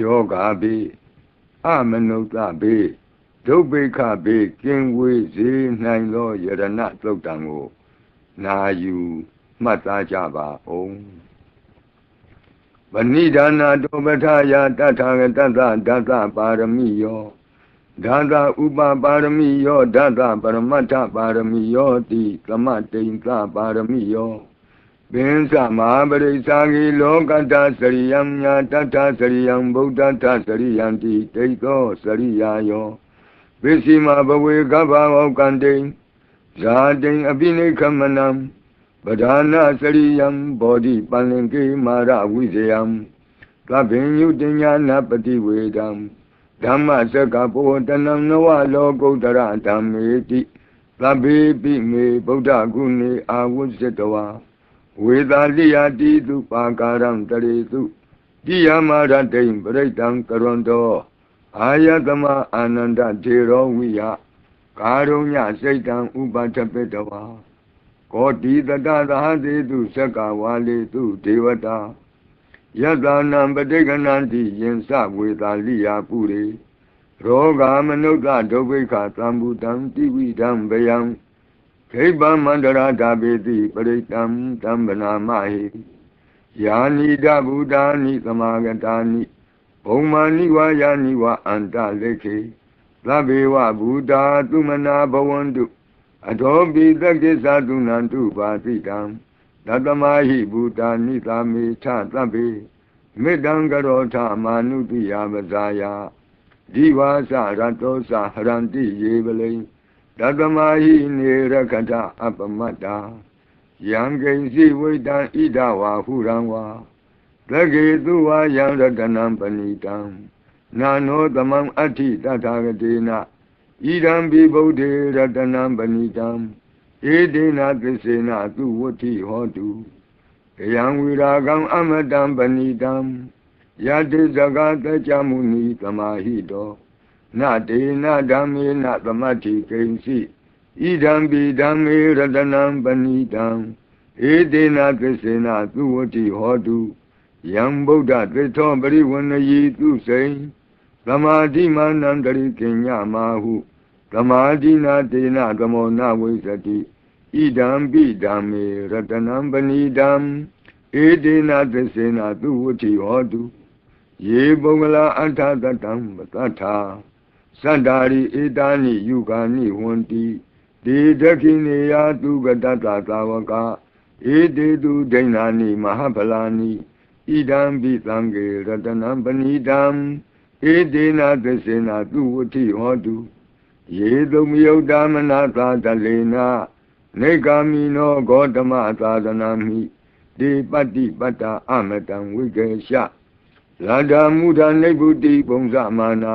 ယောဂါဘေးအမနုဿဘေးဒုဗ္ဗိခဘေးကင်းဝေးစေနိုင်သောယရဏသုတ်တံကိုနာယူမှတ်သားကြပါဦးဗဏိဒါနာတောပထယာတထာဂတတဒသပါရမိယောဒါသဥပပါရမိယောဒါသပရမတ္ထပါရမိယောတိသမတိန်သပါရမိယော ပင်္စမဟာပရိစ္ဆာဂီလောကတ္တစရိယံညာတတ္ထစရိယံဗုဒ္ဓတ္ထစရိယံတိဒိဋ္ဌောစရိယာယောပစ္စည်းမဘဝေကဗ္ဗဝကံတိဇာတိအပိနိခမနံပဓာနာစရိယံဘောဓိပန္လင်ကေမာရဝိဇယံသဗ္ဗညုတညာနာပတိဝေဒံဓမ္မစကဘောတနံနဝလောကုတ္တရဓမ္မေတိသဗ္ဗေပိမေဗုဒ္ဓဂုဏေအာဝုဇ္ဇတဝါ ဝေသာလိယတိတုပါကာရံတရေတုတိယမရတိံပရိတံကရွန်တောအာယတမအာနန္ဒထေရောဝိယကာရုညစိတ်တံဥပထပိတဝါကောတိတတသဟတိတုသက္ကဝါလေတုဒေဝတာယတနာပဋိကဏံတိယင်စဝေသာလိယပုရိရောဂာမနုဿဒုဗ္ဗိခသံဘူတံတိဝိဒံဗယံ ခိဗ္ဗမန္တရာဓာပေတိပရိတံတံဗနာမဟိယာနိဒဗုဒ္ဓာနိသမာဂတာနိဘုံမာနိဝါယာနိဝအန္တလေခေသဗ္ဗေဝဗုဒ္ဓသုမနာဘဝန္တုအထောပိတကိသတုနန္တုပါတိတံတတမဟိဘူတာနိသမေထသဗ္ဗေမေတ္တံကရောထမာနုတိယပဇာယဒီဝါစရတောစဟရန္တိယေပလိ တတမဟိနေရခတအပမတ္တာယံကိဉ္စီဝိတံဣဒဝါဟုရံဝါသကေသူဝါယံရတနံပဏိတံနာနောသမံအဋ္ဌိတထာဂတေနဣဒံပိဗုဒ္ဓေရတနံပဏိတံဧတေနသစ္စေနသူဝဋ္ဌိဟောတုကယံဝိရာကံအမတံပဏိတံယတိဇဂတကြမုနိသမာဟိတော နတေနဓမ္မေနသမတ္ထိကိဉ္စီဣဒံပိဓမ္မေရတနံပဏိတံဧတေနသစ္စေနသူဝဋ္ဌိဟောတုယံဗုဒ္ဓသစ္ထောပရိဝဏယီသူစိံသမာဓိမာနန္တရိကိညမာဟုသမာဓိနာတေနသမောနဝိသတိဣဒံပိဓမ္မေရတနံပဏိတံဧတေနသစ္စေနသူဝဋ္ဌိဟောတုယေပုဂ္ဂလာအထသတံမတထာ သတ္တာရိဧတာနိယုဂာနိဝန္တိဒေဒခိနေယသူကတတသာဝကဧတေတုဒိဏာနိမဟာဖလာနိဣဒံပိသံဃေရတနံပဏိတံဧတေနသစ္စေနသူဝဋ္ဌိဟောတုယေသုမယုတ်တမနာသာတလေနာနေဂာမိနောဂေါတမသာသနာမိဒီပတ္တိပတ္တာအမတံဝိကေရှလာဒာမုဒာနိဗ္ဗုတိပုံစမာနာ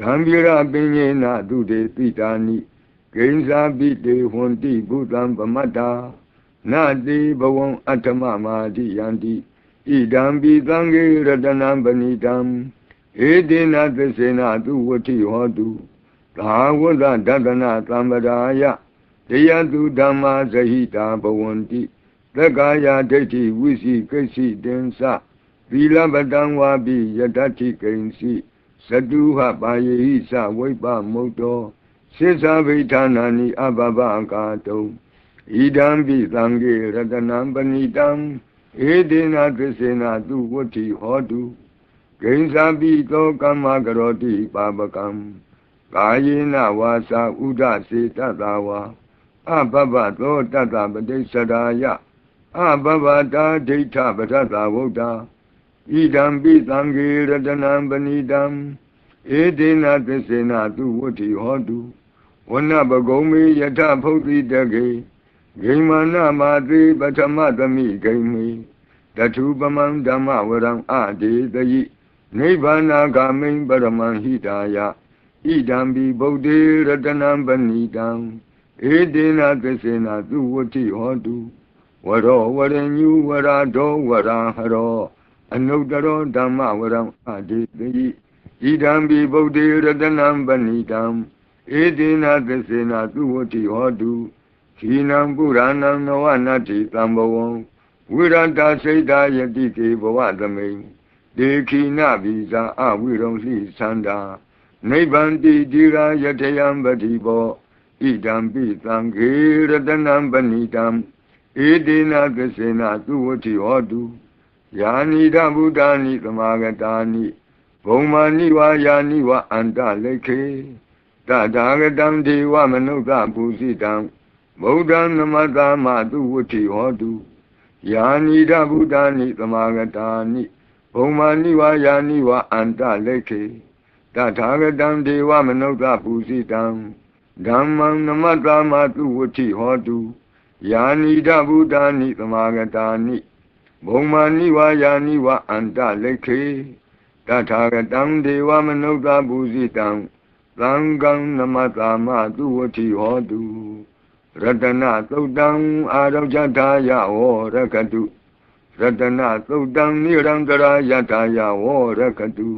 ဂံဗီရပင်ညေနသူတေတိတာနိဂိဉ္စာပိတေဟွန်တိဘုသံပမတ္တာနတိဘဝံအတ္တမမာတိယန္တိဣဒံပိသံဃေရတနံပဏိတံဧတေနသစ္စေနသူဝဋ္ဌိဟောတုသာဝတ္တဒတနာသံဗရာယတရားသူဓမ္မာဇဟိတာဘဝန္တိသက္ကာယဒိဋ္ဌိဝိစီကိစီတင်္စသီလပတံဝါပိယတ္တိကိဉ္စီ သတုဟပါယေဟိသဝိပမုတ်တောစိသဗိဌာနာနိအဘဘကာတုံဣဒံပိသံဃေရတနံပဏိတံဧတေနသစ္စေနသူဝဋ္ဌိဟောတုဂိဉ္စာပိသောကမ္မကရောတိပါပကံကာယေနဝါစာဥဒစေတတဝါအဘဘသောတတပတိစ္ဆရာယအဘဘတာဒိဋ္ဌပထသဝုဒ္ဓ ဣဒံပိသံဃေရတနံပဏိတံဧတေနသစ္စေနသူဝဋ္ဌိဟောတုဝနပဂုံမေယထဖုတ်တိတကေဂိမာနမာတိပထမသမိဂိမေတထုပမံဓမ္မဝရံအတေတယိနိဗ္ဗာနာဂမိံပရမံဟိတာယဣဒံဘိဗုဒ္ဓေရတနံပဏိတံဧတေနသစ္စေနသူဝတိဟောတုဝရောဝရညုဝရာဒောဝရာဟရော အနုတ္တရောဓမ္မဝရံအတိတိဣဒံဘိဗုဒ္ဓေရတနံပဏိတံဧတေနသစ္စေနသူဝတိဟောတုခိနံပုရဏံနဝနတ္တိတံဘဝံဝိရတစိတ်တာယတိကေဘဝသမိန်ဒေခိနဗီဇာအဝိရုံလိသန္တာနိဗ္ဗန္တိတိရာယထယံပတိဘောဣဒံပိသံဃေရတနံပဏိတံဧတေနသစေနသူဝတိဟောတု ယာနိဒဗုဒ္ဓာနိသမာဂတာနိဘုံမာနိဝါယာနိဝအန္တလိခေတထာဂတံဒေဝမနုဿပုစိတံဗုဒ္ဓံနမတမသူဝတိဟောတုယာနိဒဗုဒ္ဓာနိသမာဂတာနိဘုံမာနိဝါယာနိဝအန္တလိခေတထာဂတံဒေဝမနုဿပုစိတံဓမ္မံနမတမသူဝတိဟောတုယာနိဒဗုဒ္ဓာနိသမာဂတာနိ ဘုံမာနိဝါယာနိဝအန္တလိခေတထာဂတံဒေဝမနုဿပုစိတံသံဃံနမတမသူဝတိဟောတုရတနာသုတ်တံအာရောဇထာယဝရကတုရတနာသုတ်တံနိရံကရာယထာယဝရကတု